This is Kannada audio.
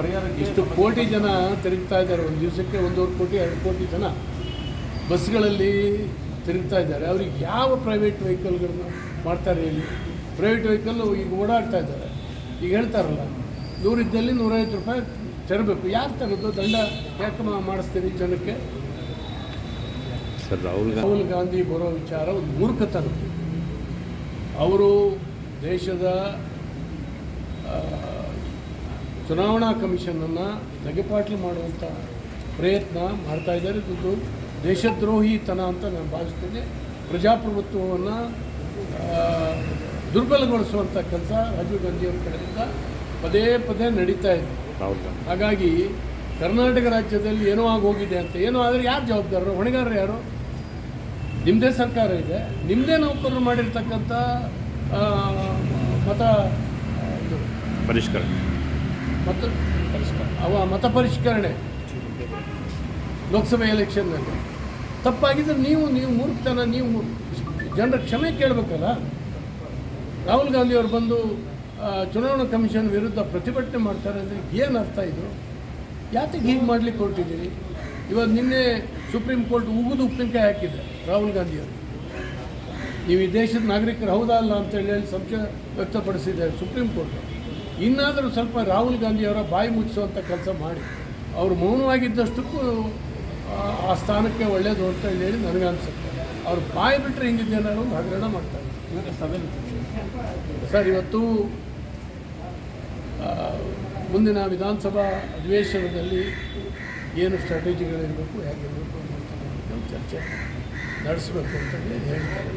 ಪರಿಹಾರಕ್ಕೆ ಇಷ್ಟು ಕೋಟಿ ಜನ ತಿರುಗ್ತಾ ಇದ್ದಾರೆ? ಒಂದು ದಿವಸಕ್ಕೆ ಒಂದೂವರೆ ಕೋಟಿ ಎರಡು ಕೋಟಿ ಜನ ಬಸ್ಗಳಲ್ಲಿ ತಿರುಗ್ತಾ ಇದ್ದಾರೆ. ಅವ್ರಿಗೆ ಯಾವ ಪ್ರೈವೇಟ್ ವೆಹಿಕಲ್ಗಳನ್ನ ಮಾಡ್ತಾರೆ ಹೇಳಿ? ಪ್ರೈವೇಟ್ ವೆಹಿಕಲ್ಲು ಈಗ ಓಡಾಡ್ತಾ ಇದ್ದಾರೆ. ಈಗ ಹೇಳ್ತಾರಲ್ಲ ನೂರಿದ್ದಲ್ಲಿ ನೂರೈವತ್ತು ರೂಪಾಯಿ ತೆರಬೇಕು. ಯಾರು ತರೋದು? ದಂಡ ಯಾಕೆ ಮಾಡಿಸ್ತೀನಿ ಮಾಡಿಸ್ತೀರಿ ಜನಕ್ಕೆ? ಸರ್ ರಾಹುಲ್ ಗಾಂಧಿ ರಾಹುಲ್ ಗಾಂಧಿ ಬರೋ ವಿಚಾರ ಒಂದು ಮೂರ್ಖತನ ಅವರು ದೇಶದ ಚುನಾವಣಾ ಕಮಿಷನನ್ನು ನಗೆಪಾಟ್ಲು ಮಾಡುವಂಥ ಪ್ರಯತ್ನ ಮಾಡ್ತಾ ಇದ್ದಾರೆ. ಇದು ದೇಶದ್ರೋಹಿತನ ಅಂತ ನಾನು ಭಾವಿಸ್ತೇನೆ. ಪ್ರಜಾಪ್ರಭುತ್ವವನ್ನು ದುರ್ಬಲಗೊಳಿಸುವಂಥ ಕೆಲಸ ರಾಜೀವ್ ಗಾಂಧಿಯವ್ರ ಕಡೆಯಿಂದ ಪದೇ ಪದೇ ನಡೀತಾ ಇದೆ. ಹಾಗಾಗಿ ಕರ್ನಾಟಕ ರಾಜ್ಯದಲ್ಲಿ ಏನೋ ಆಗೋಗಿದೆ ಅಂತ ಏನೋ ಆದರೆ ಯಾರು ಜವಾಬ್ದಾರರು? ಹೊಣೆಗಾರರು ಯಾರು? ನಿಮ್ಮದೇ ಸರ್ಕಾರ ಇದೆ. ನಿಮ್ಮದೇ ನೌಕರರು ಮಾಡಿರ್ತಕ್ಕಂಥ ಮತ ಪರಿಷ್ಕರಣೆ. ಮತ ಅವ ಮತ ಪರಿಷ್ಕರಣೆ. ಲೋಕಸಭೆ ಎಲೆಕ್ಷನ್ನಲ್ಲಿ. ತಪ್ಪಾಗಿದ್ರೆ ನೀವು ನೀವು ಮೂರ್ಖತನ, ನೀವು ಜನರ ಕ್ಷಮೆ ಕೇಳಬೇಕಲ್ಲ? ರಾಹುಲ್ ಗಾಂಧಿ ಅವರು ಬಂದು ಚುನಾವಣಾ ಕಮಿಷನ್ ವಿರುದ್ಧ ಪ್ರತಿಭಟನೆ ಮಾಡ್ತಾರೆ ಅಂದರೆ ಏನು ಅರ್ಥ ಇದು? ಯಾತಕ್ಕೆ ಹೀಗೆ ಮಾಡಲಿಕ್ಕೆ ಹೊರಟಿದ್ದೀರಿ? ಇವಾಗ ನಿನ್ನೆ ಸುಪ್ರೀಂ ಕೋರ್ಟ್ ಉಗಿದು ಉಪ್ಪಿನಕಾಯಿ ಹಾಕಿದೆ ರಾಹುಲ್ ಗಾಂಧಿಯವರು ನೀವು ಈ ದೇಶದ ನಾಗರಿಕರು ಹೌದಾ ಅಲ್ಲ ಅಂತೇಳಿ ಹೇಳಿ ಸಂಶಯ ವ್ಯಕ್ತಪಡಿಸಿದ್ದಾರೆ ಸುಪ್ರೀಂ ಕೋರ್ಟ್. ಇನ್ನಾದರೂ ಸ್ವಲ್ಪ ರಾಹುಲ್ ಗಾಂಧಿಯವರ ಬಾಯಿ ಮುಚ್ಚಿಸುವಂಥ ಕೆಲಸ ಮಾಡಿ. ಅವರು ಮೌನವಾಗಿದ್ದಷ್ಟಕ್ಕೂ ಆ, ಸ್ಥಾನಕ್ಕೆ ಒಳ್ಳೆಯದು ಅಂತ ಹೇಳಿ ನನಗೆ ಅನಿಸುತ್ತೆ. ಅವ್ರು ಬಾಯಿ ಬಿಟ್ಟರೆ ಹಿಂಗಿದ್ದೆ ಅನ್ನೋ ಒಂದು ಹಗರಣ ಮಾಡ್ತಾರೆ ಸರ್ ಇವತ್ತು ಮುಂದಿನ ವಿಧಾನಸಭಾ ಅಧಿವೇಶನದಲ್ಲಿ ಏನು ಸ್ಟ್ರಾಟಜಿಗಳಿರಬೇಕು ಹೇಗಿರಬೇಕು ಅನ್ನೋಂಥ ಒಂದು ಚರ್ಚೆ ನಡೆಸಬೇಕು ಅಂತ ಹೇಳಿ ಹೇಳ್ತಾರೆ.